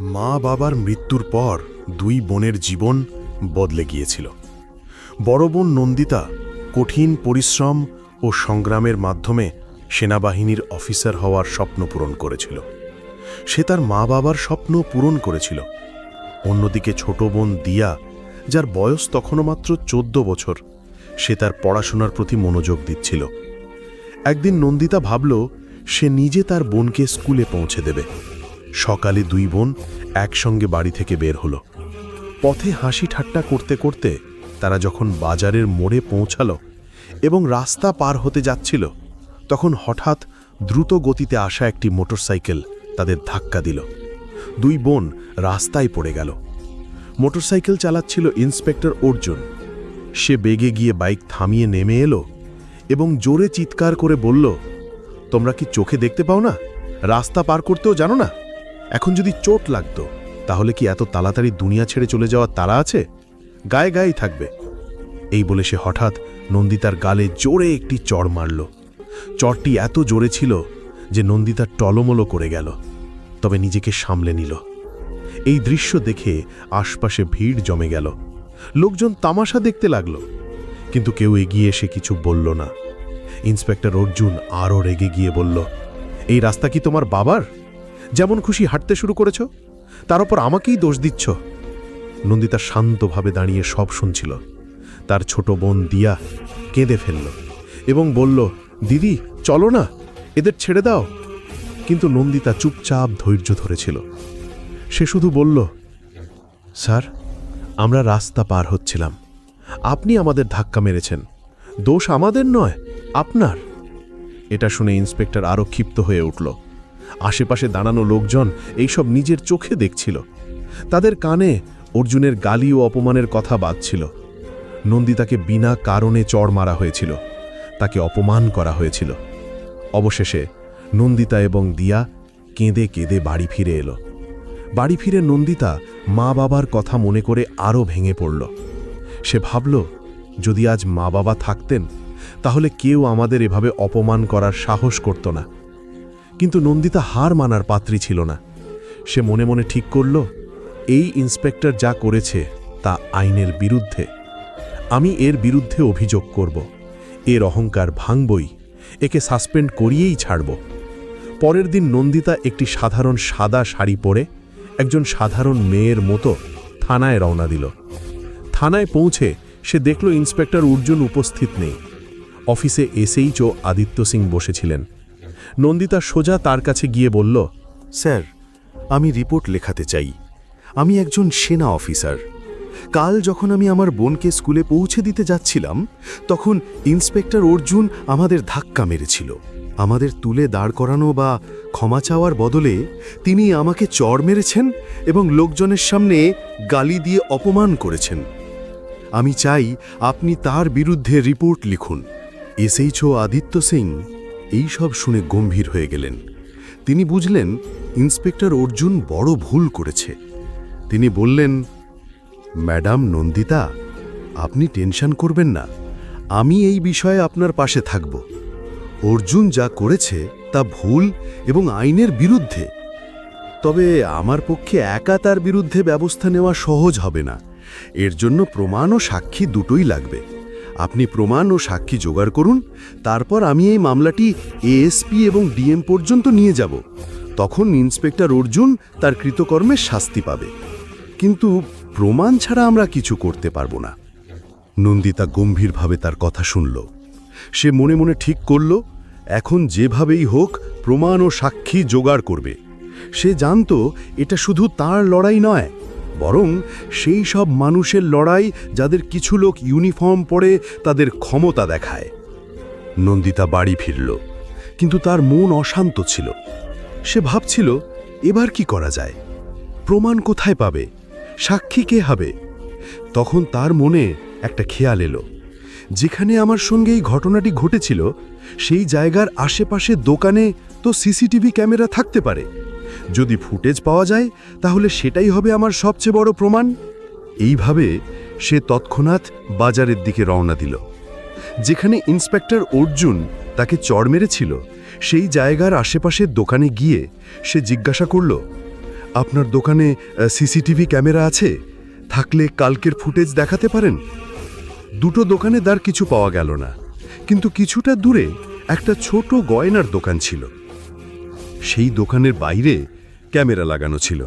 মা বাবার মৃত্যুর পর দুই বোনের জীবন বদলে গিয়েছিল। বড় বোন নন্দিতা কঠিন পরিশ্রম ও সংগ্রামের মাধ্যমে সেনাবাহিনীর অফিসার হওয়ার স্বপ্ন পূরণ করেছিল। সে তার মা বাবার স্বপ্ন পূরণ করেছিল। অন্যদিকে ছোট বোন দিয়া, যার বয়স তখনও মাত্র চোদ্দ বছর, সে তার পড়াশোনার প্রতি মনোযোগ দিচ্ছিল। একদিন নন্দিতা ভাবল, সে নিজে তার বোনকে স্কুলে পৌঁছে দেবে। সকালে দুই বোন একসঙ্গে বাড়ি থেকে বের হলো। পথে হাসি ঠাট্টা করতে করতে তারা যখন বাজারের মোড়ে পৌঁছালো এবং রাস্তা পার হতে যাচ্ছিল, তখন হঠাৎ দ্রুত গতিতে আসা একটি মোটরসাইকেল তাদের ধাক্কা দিল। দুই বোন রাস্তায় পড়ে গেল। মোটরসাইকেল চালাচ্ছিল ইন্সপেক্টর অর্জুন। সে বেগে গিয়ে বাইক থামিয়ে নেমে এলো এবং জোরে চিৎকার করে বলল, তোমরা কি চোখে দেখতে পাও না? রাস্তা পার করতেও জানো না? এখন যদি চোট লাগতো, তাহলে কি এত তাড়াতাড়ি দুনিয়া ছেড়ে চলে যাওয়ার তারা আছে? গায়ে গায়েই থাকবে। এই বলে সে হঠাৎ নন্দিতার গালে জোরে একটি চড় মারল। চড়টি এত জোরে ছিল যে নন্দিতা টলমলো করে গেল, তবে নিজেকে সামলে নিল। এই দৃশ্য দেখে আশপাশে ভিড় জমে গেল। লোকজন তামাশা দেখতে লাগল, কিন্তু কেউ এগিয়ে এসে কিছু বলল না। ইন্সপেক্টর অর্জুন আরও রেগে গিয়ে বলল, এই রাস্তা কি তোমার বাবার? যেমন খুশি হাঁটতে শুরু করেছ, তার ওপর আমাকেই দোষ দিচ্ছ। নন্দিতা শান্তভাবে দাঁড়িয়ে সব শুনছিল। তার ছোট বোন দিয়া কেঁদে ফেলল এবং বলল, দিদি, চলো না, এদের ছেড়ে দাও। কিন্তু নন্দিতা চুপচাপ ধৈর্য ধরেছিল। সে শুধু বলল, স্যার, আমরা রাস্তা পার হচ্ছিলাম। আপনি আমাদের ধাক্কা মেরেছেন। দোষ আমাদের নয়, আপনার। এটা শুনে ইন্সপেক্টর আরও ক্ষিপ্ত হয়ে উঠল। আশেপাশে দাঁড়ানো লোকজন এইসব নিজের চোখে দেখছিল। তাদের কানে অর্জুনের গালি ও অপমানের কথা বাজছিল। নন্দিতাকে বিনা কারণে চড় মারা হয়েছিল। তাকে অপমান করা হয়েছিল। অবশেষে নন্দিতা এবং দিয়া কেঁদে কেঁদে বাড়ি ফিরে এলো। বাড়ি ফিরে নন্দিতা মা বাবার কথা মনে করে আরও ভেঙে পড়ল। সে ভাবল, যদি আজ মা বাবা থাকতেন, তাহলে কেউ আমাদের এভাবে অপমান করার সাহস করত না। কিন্তু নন্দিতা হার মানার পাত্রী ছিল না। সে মনে মনে ঠিক করল, এই ইন্সপেক্টর যা করেছে তা আইনের বিরুদ্ধে। আমি এর বিরুদ্ধে অভিযোগ করব। এর অহংকার ভাঙবই। একে সাসপেন্ড করিয়েই ছাড়ব। পরের দিন নন্দিতা একটি সাধারণ সাদা শাড়ি পরে একজন সাধারণ মেয়ের মতো থানায় রওনা দিল। থানায় পৌঁছে সে দেখল ইন্সপেক্টর অর্জুন উপস্থিত নেই। অফিসে এসেইচ ও আদিত্য সিং বসেছিলেন। নন্দিতা সোজা তার কাছে গিয়ে বলল, স্যার, আমি রিপোর্ট লেখাতে চাই। আমি একজন সেনা অফিসার। কাল যখন আমি আমার বোনকে স্কুলে পৌঁছে দিতে যাচ্ছিলাম, তখন ইন্সপেক্টর অর্জুন আমাদের ধাক্কা মেরেছিল। আমাদের তুলে দাঁড় করানো বা ক্ষমা চাওয়ার বদলে তিনি আমাকে চড় মেরেছেন এবং লোকজনের সামনে গালি দিয়ে অপমান করেছেন। আমি চাই আপনি তার বিরুদ্ধে রিপোর্ট লিখুন। এসএইচও আদিত্য সিং এই সব শুনে গম্ভীর হয়ে গেলেন। তিনি বুঝলেন, ইন্সপেক্টর অর্জুন বড় ভুল করেছে। তিনি বললেন, ম্যাডাম নন্দিতা, আপনি টেনশন করবেন না, আমি এই বিষয়ে আপনার পাশে থাকব। অর্জুন যা করেছে তা ভুল এবং আইনের বিরুদ্ধে। তবে আমার পক্ষে একা তার বিরুদ্ধে ব্যবস্থা নেওয়া সহজ হবে না। এর জন্য প্রমাণ ও সাক্ষী দুটোই লাগবে। আপনি প্রমাণ ও সাক্ষী জোগাড় করুন, তারপর আমি এই মামলাটি এএসপি এবং ডিএম পর্যন্ত নিয়ে যাব। তখন ইন্সপেক্টর অর্জুন তার কৃতকর্মের শাস্তি পাবে। কিন্তু প্রমাণ ছাড়া আমরা কিছু করতে পারব না। নন্দিতা গম্ভীরভাবে তার কথা শুনল। সে মনে মনে ঠিক করল, এখন যেভাবেই হোক প্রমাণ ও সাক্ষী জোগাড় করবে। সে জানত এটা শুধু তার লড়াই নয় বরং সেই সব মানুষের লড়াই যাদের কিছু লোক ইউনিফর্ম পরে তাদের ক্ষমতা দেখায়। নন্দিতা বাড়ি ফিরল, কিন্তু তার মন অশান্ত ছিল। সে ভাবছিল, এবার কি করা যায়? প্রমাণ কোথায় পাবে? সাক্ষী কে হবে? তখন তার মনে একটা খেয়াল এলো। যেখানে আমার সঙ্গে এই ঘটনাটি ঘটেছিল, সেই জায়গার আশেপাশে দোকানে তো সিসিটিভি ক্যামেরা থাকতে পারে। যদি ফুটেজ পাওয়া যায়, তাহলে সেটাই হবে আমার সবচেয়ে বড় প্রমাণ। এইভাবে সে তৎক্ষণাৎ বাজারের দিকে রওনা দিল। যেখানে ইন্সপেক্টর অর্জুন তাকে চড় মেরেছিল, সেই জায়গার আশেপাশের দোকানে গিয়ে সে জিজ্ঞাসা করল, আপনার দোকানে সিসিটিভি ক্যামেরা আছে? থাকলে কালকের ফুটেজ দেখাতে পারেন? দুটো দোকানে দার কিছু পাওয়া গেল না, কিন্তু কিছুটা দূরে একটা ছোট গয়নার দোকান ছিল। সেই দোকানের বাইরে ক্যামেরা লাগানো ছিল।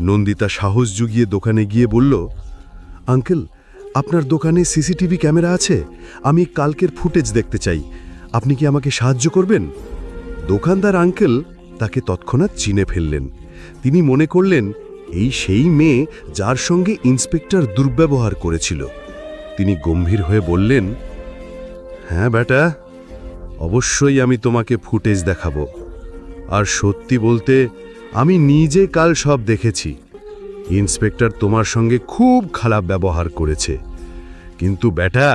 নন্দিতা সাহস জুগিয়ে দোকানে গিয়ে বলল, আঙ্কেল, আপনার দোকানে সিসিটিভি ক্যামেরা আছে? আমি কালকের ফুটেজ দেখতে চাই। আপনি কি আমাকে সাহায্য করবেন? দোকানদার আঙ্কেল তাকে তৎক্ষণাৎ চিনে ফেললেন। তিনি মনে করলেন, এই সেই মেয়ে যার সঙ্গে ইন্সপেক্টর দুর্ব্যবহার করেছিল। তিনি গম্ভীর হয়ে বললেন হ্যাঁ বেটা অবশ্যই আমি তোমাকে ফুটেজ দেখাবো। আর সত্যি বলতে, আমি নিজে কাল সব দেখেছি। ইন্সপেক্টর তোমার সঙ্গে খুব খারাপ ব্যবহার করেছে। কিন্তু বেটা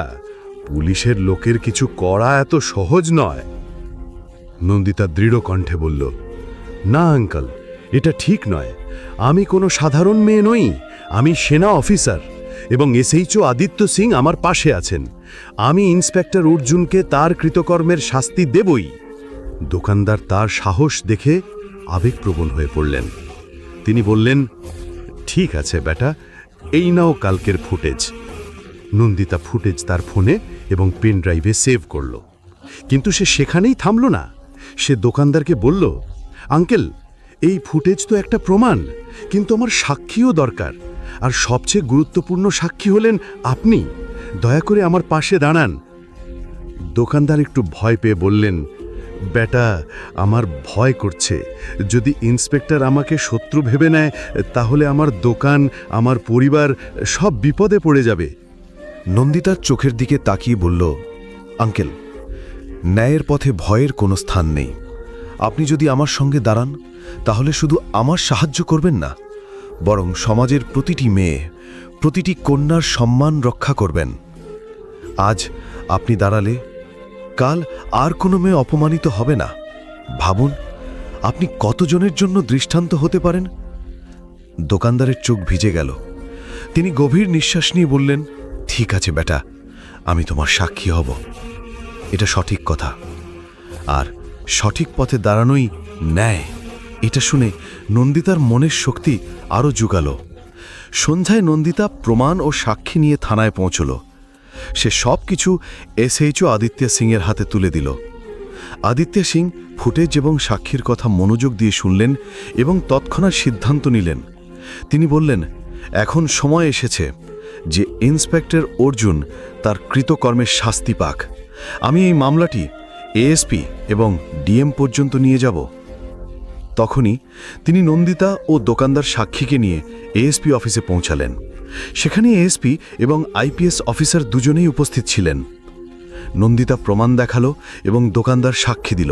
পুলিশের লোকের কিছু করা এত সহজ নয়। নন্দিতা দৃঢ় কণ্ঠে বলল, না, আঙ্কাল, এটা ঠিক নয়। আমি কোনো সাধারণ মেয়ে নই। আমি সেনা অফিসার এবং এসএইচও আদিত্য সিং আমার পাশে আছেন। আমি ইন্সপেক্টর অর্জুনকে তার কৃতকর্মের শাস্তি দেবই। দোকানদার তার সাহস দেখে আবেগপ্রবণ হয়ে পড়লেন। তিনি বললেন, ঠিক আছে বেটা, এই নাও কালকের ফুটেজ। নন্দিতা ফুটেজ তার ফোনে এবং পেন ড্রাইভে সেভ করল। কিন্তু সে সেখানেই থামল না। সে দোকানদারকে বলল, আঙ্কেল, এই ফুটেজ তো একটা প্রমাণ, কিন্তু আমার সাক্ষীও দরকার। আর সবচেয়ে গুরুত্বপূর্ণ সাক্ষী হলেন আপনি। দয়া করে আমার পাশে দাঁড়ান। দোকানদার একটু ভয় পেয়ে বললেন বেটা, আমার ভয় করছে। যদি ইন্সপেক্টর আমাকে শত্রু ভেবে নেয়, তাহলে আমার দোকান, আমার পরিবার সব বিপদে পড়ে যাবে। নন্দিতার চোখের দিকে তাকিয়ে বলল, আঙ্কেল, ন্যায়ের পথে ভয়ের কোনো স্থান নেই। আপনি যদি আমার সঙ্গে দাঁড়ান, তাহলে শুধু আমার সাহায্য করবেন না, বরং সমাজের প্রতিটি মেয়ে, প্রতিটি কন্যার সম্মান রক্ষা করবেন। আজ আপনি দাঁড়ালে কাল আর কোনো মেয়ে অপমানিত হবে না। ভাবুন, আপনি কতজনের জন্য দৃষ্টান্ত হতে পারেন? দোকানদারের চোখ ভিজে গেল। তিনি গভীর নিঃশ্বাস নিয়ে বললেন, ঠিক আছে বেটা, আমি তোমার সাক্ষী হব। এটা সঠিক কথা। আর সঠিক পথে দাঁড়ানোই ন্যায়। এটা শুনে নন্দিতার মনের শক্তি আরও জুগালো। সন্ধ্যায় নন্দিতা প্রমাণ ও সাক্ষী নিয়ে থানায় পৌঁছল। সে সব কিছু এসএইচও আদিত্য সিংয়ের হাতে তুলে দিল। আদিত্য সিং ফুটেজ এবং সাক্ষীর কথা মনোযোগ দিয়ে শুনলেন এবং তৎক্ষণাৎ সিদ্ধান্ত নিলেন। তিনি বললেন, এখন সময় এসেছে যে ইন্সপেক্টর অর্জুন তার কৃতকর্মের শাস্তি পাক। আমি এই মামলাটি এএসপি এবং ডিএম পর্যন্ত নিয়ে যাব। তখনই তিনি নন্দিতা ও দোকানদার সাক্ষীকে নিয়ে এএসপি অফিসে পৌঁছালেন। সেখানে এএসপি এবং আইপিএস অফিসার দুজনেই উপস্থিত ছিলেন। নন্দিতা প্রমাণ দেখাল এবং দোকানদার সাক্ষী দিল।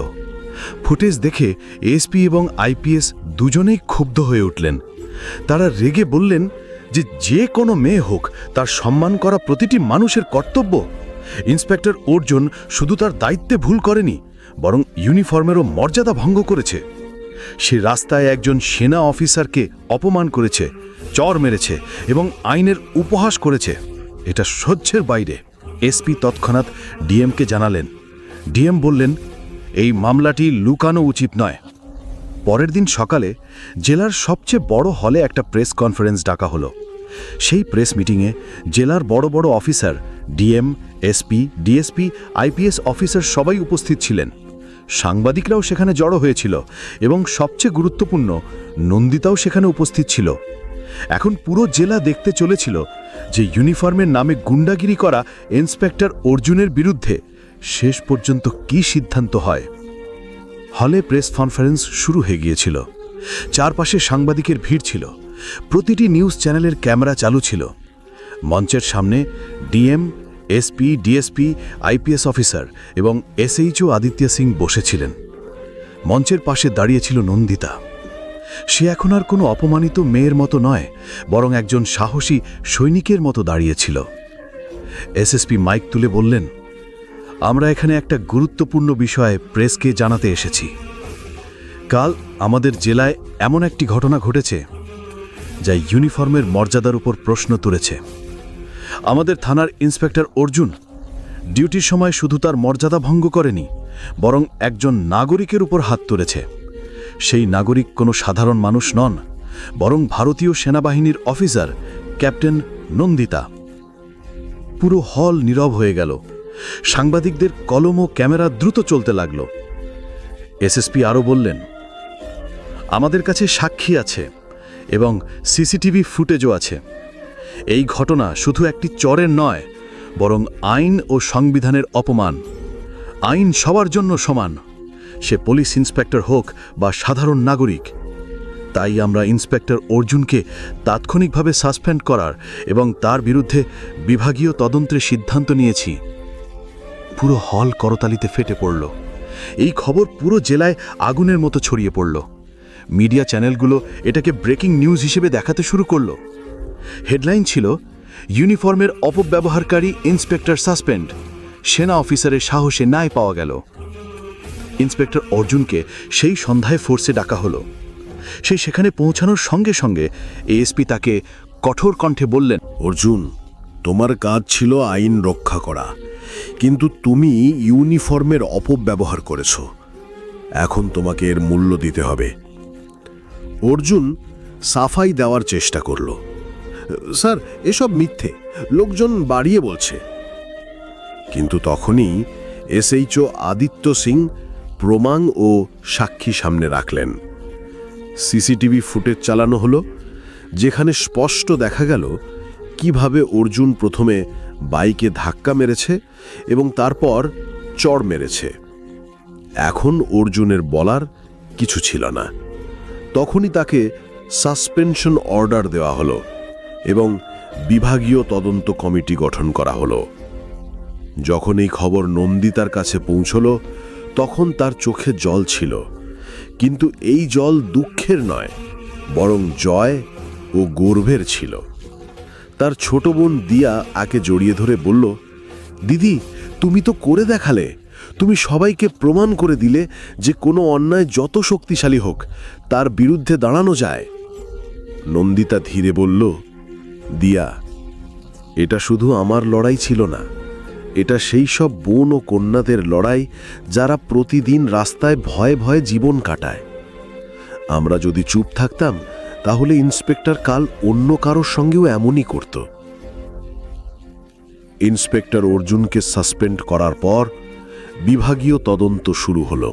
ফুটেজ দেখে এএসপি এবং আইপিএস দুজনেই ক্ষুব্ধ হয়ে উঠলেন। তারা রেগে বললেন যে যে কোনো মেয়ে হোক, তার সম্মান করা প্রতিটি মানুষের কর্তব্য। ইন্সপেক্টর অর্জুন শুধু তার দায়িত্বে ভুল করেনি, বরং ইউনিফর্মেরও মর্যাদা ভঙ্গ করেছে। সে রাস্তায় একজন সেনা অফিসারকে অপমান করেছে, চর মেরেছে এবং আইনের উপহাস করেছে। এটা সহ্যের বাইরে। এসপি তৎক্ষণাৎ ডিএমকে জানালেন। ডিএম বললেন, এই মামলাটি লুকানো উচিত নয়। পরের দিন সকালে জেলার সবচেয়ে বড় হলে একটা প্রেস কনফারেন্স ডাকা হলো। সেই প্রেস মিটিংয়ে জেলার বড় বড় officer, DM, SP, DSP, IPS officer সবাই উপস্থিত ছিলেন। সাংবাদিকরাও সেখানে জড়ো হয়েছিল এবং সবচেয়ে গুরুত্বপূর্ণ, নন্দিতাও সেখানে উপস্থিত ছিল। এখন পুরো জেলা দেখতে চলেছিল যে ইউনিফর্মের নামে গুন্ডাগিরি করা ইন্সপেক্টর অর্জুনের বিরুদ্ধে শেষ পর্যন্ত কী সিদ্ধান্ত হয়? হলে প্রেস কনফারেন্স শুরু হয়ে গিয়েছিল। চারপাশে সাংবাদিকের ভিড় ছিল। প্রতিটি নিউজ চ্যানেলের ক্যামেরা চালু ছিল। মঞ্চের সামনে DM SP, DSP, IPS officer এবং এসএইচও আদিত্য সিং বসেছিলেন। মঞ্চের পাশে দাঁড়িয়েছিল নন্দিতা। সে এখন আর কোনো অপমানিত মেয়ের মতো নয়, বরং একজন সাহসী সৈনিকের মতো দাঁড়িয়েছিল। এসএসপি মাইক তুলে বললেন, আমরা এখানে একটা গুরুত্বপূর্ণ বিষয়ে প্রেসকে জানাতে এসেছি। কাল আমাদের জেলায় এমন একটি ঘটনা ঘটেছে, যা ইউনিফর্মের মর্যাদার উপর প্রশ্ন তুলেছে। আমাদের থানার ইন্সপেক্টর অর্জুন ডিউটির সময় শুধু তার মর্যাদা ভঙ্গ করেনি, বরং একজন নাগরিকের উপর হাত তুলেছে। সেই নাগরিক কোনো সাধারণ মানুষ নন, বরং ভারতীয় সেনাবাহিনীর অফিসার, ক্যাপ্টেন নন্দিতা। পুরো হল নীরব হয়ে গেল। সাংবাদিকদের কলম ও ক্যামেরা দ্রুত চলতে লাগল। এসএসপি আরও বললেন, আমাদের কাছে সাক্ষী আছে এবং সিসিটিভি ফুটেজও আছে। এই ঘটনা শুধু একটি চরের নয়, বরং আইন ও সংবিধানের অপমান। আইন সবার জন্য সমান। সে পুলিশ ইন্সপেক্টর হোক বা সাধারণ নাগরিক। তাই আমরা ইন্সপেক্টর অর্জুনকে তাৎক্ষণিকভাবে সাসপেন্ড করার এবং তার বিরুদ্ধে বিভাগীয় তদন্তের সিদ্ধান্ত নিয়েছি। পুরো হল করতালিতে ফেটে পড়ল। এই খবর পুরো জেলায় আগুনের মতো ছড়িয়ে পড়ল। মিডিয়া চ্যানেলগুলো এটাকে ব্রেকিং নিউজ হিসেবে দেখাতে শুরু করল। হেডলাইন ছিল, ইউনিফর্মের অপব্যবহারকারী ইন্সপেক্টর সাসপেন্ড। সেনা অফিসারের সাহসে নাই পাওয়া গেল। ইন্সপেক্টর অর্জুনকে সেই সন্ধ্যায় ফোর্সে ডাকা হলো। সেই সেখানে পৌঁছানোর সঙ্গে সঙ্গে এএসপি তাকে কঠোর কণ্ঠে বললেন, অর্জুন, তোমার কাজ ছিল আইন রক্ষা করা। কিন্তু তুমি ইউনিফর্মের অপব্যবহার করেছ। এখন তোমাকে এর মূল্য দিতে হবে। অর্জুন সাফাই দেওয়ার চেষ্টা করল। স্যার, এসব মিথ্যে। লোকজন বাড়িয়ে বলছে। কিন্তু তখনই এসএইচও আদিত্য সিং প্রমাণ ও সাক্ষী সামনে রাখলেন। সিসিটিভি ফুটেজ চালানো হলো, যেখানে স্পষ্ট দেখা গেল কীভাবে অর্জুন প্রথমে বাইকে ধাক্কা মেরেছে এবং তারপর চড় মেরেছে। এখন অর্জুনের বলার কিছু ছিল না। তখনই তাকে সাসপেনশন অর্ডার দেওয়া হলো। এবং বিভাগীয় তদন্ত কমিটি গঠন করা হলো। যখন এই খবর নন্দিতার কাছে পৌঁছল, তখন তার চোখে জল ছিল। কিন্তু এই জল দুঃখের নয়, বরং জয় ও গর্বের ছিল। তার ছোট বোন দিয়া আকে জড়িয়ে ধরে বলল, দিদি, তুমি তো করে দেখালে। তুমি সবাইকে প্রমাণ করে দিলে যে কোনো অন্যায় যত শক্তিশালী হোক, তার বিরুদ্ধে দাঁড়ানো যায়। নন্দিতা ধীরে বলল দিয়া, এটা শুধু আমার লড়াই ছিল না, এটা সেই সব বোন ও কন্যাদের লড়াই যারা প্রতিদিন রাস্তায় ভয়ে ভয়ে জীবন কাটায়। আমরা যদি চুপ থাকতাম, তাহলে ইন্সপেক্টর কাল অন্য কারোর সঙ্গেও এমনই করত। ইন্সপেক্টর অর্জুনকে সাসপেন্ড করার পর বিভাগীয় তদন্ত শুরু হলো।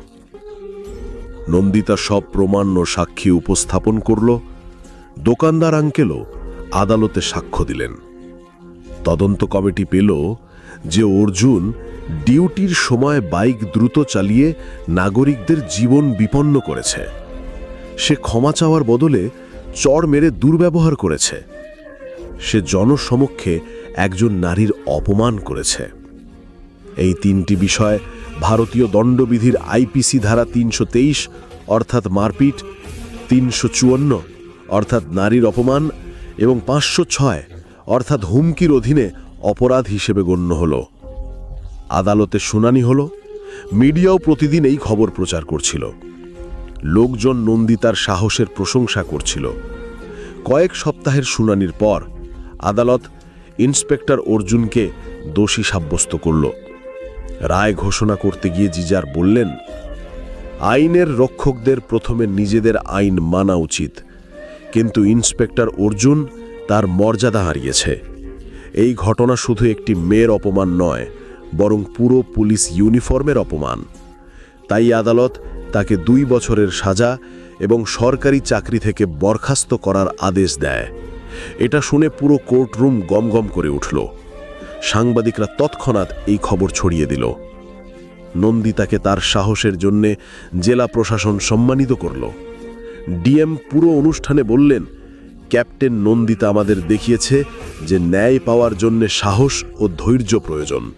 নন্দিতা সব প্রমাণ ও সাক্ষী উপস্থাপন করল, দোকানদার আঙ্কেলও আদালতে সাক্ষ্য দিলেন। তদন্ত কমিটি পেল যে অর্জুন ডিউটির সময় বাইক দ্রুত চালিয়ে নাগরিকদের জীবন বিপন্ন করেছে। সে ক্ষমা চাওয়ার বদলে চড় মেরে দুর্ব্যবহার করেছে। সে জনসমক্ষে একজন নারীর অপমান করেছে। এই তিনটি বিষয় ভারতীয় দণ্ডবিধির আইপিসি ধারা তিনশো তেইশ অর্থাৎ মারপিট, তিনশো চুয়ান্ন অর্থাৎ নারীর অপমান এবং পাঁচশো ছয়, অর্থাৎ হুমকির অধীনে অপরাধ হিসেবে গণ্য হল। আদালতে শুনানি হল, মিডিয়াও প্রতিদিন এই খবর প্রচার করছিল। লোকজন নন্দিতার সাহসের প্রশংসা করছিল। কয়েক সপ্তাহের শুনানির পর আদালত ইন্সপেক্টর অর্জুনকে দোষী সাব্যস্ত করল। রায় ঘোষণা করতে গিয়ে জিজার বললেন, আইনের রক্ষকদের প্রথমে নিজেদের আইন মানা উচিত কিন্তু ইন্সপেক্টর অর্জুন তার মর্যাদা হারিয়েছে। এই ঘটনা শুধু একটি মেয়ের অপমান নয়, বরং পুরো পুলিশ ইউনিফর্মের অপমান। তাই আদালত তাকে দুই বছরের সাজা এবং সরকারি চাকরি থেকে বরখাস্ত করার আদেশ দেয়। এটা শুনে পুরো কোর্টরুম গমগম করে উঠল। সাংবাদিকরা তৎক্ষণাৎ এই খবর ছড়িয়ে দিল। নন্দিতাকে তার সাহসের জন্যে জেলা প্রশাসন সম্মানিত করল। ডিএম পুরো অনুষ্ঠানে বললেন, ক্যাপ্টেন নন্দিতা আমাদের দেখিয়েছে যে ন্যায় পাওয়ার জন্যে সাহস ও ধৈর্য প্রয়োজন।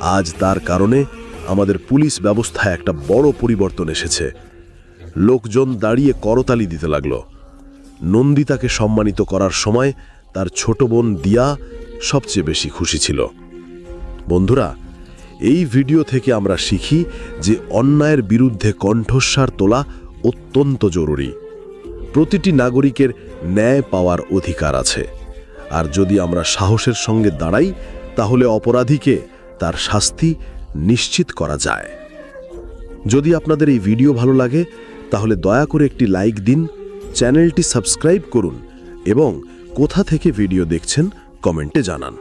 আজ তার কারণে আমাদের পুলিশ ব্যবস্থায় একটা বড় পরিবর্তন এসেছে। লোকজন দাঁড়িয়ে করতালি দিতে লাগল। নন্দিতাকে সম্মানিত করার সময় তার ছোট বোন দিয়া সবচেয়ে বেশি খুশি ছিল। বন্ধুরা, এই ভিডিও থেকে আমরা শিখি যে অন্যায়ের বিরুদ্ধে কণ্ঠস্বার তোলা অত্যন্ত জরুরি। প্রতিটি নাগরিকের ন্যায় পাওয়ার অধিকার আছে। আর যদি আমরা সাহসের সঙ্গে দাঁড়াই, তাহলে অপরাধীকে তার শাস্তি নিশ্চিত করা যায়। যদি আপনাদের এই ভিডিও ভালো লাগে, তাহলে দয়া করে একটি লাইক দিন, চ্যানেলটি সাবস্ক্রাইব করুন এবং কোথা থেকে ভিডিও দেখছেন কমেন্টে জানান।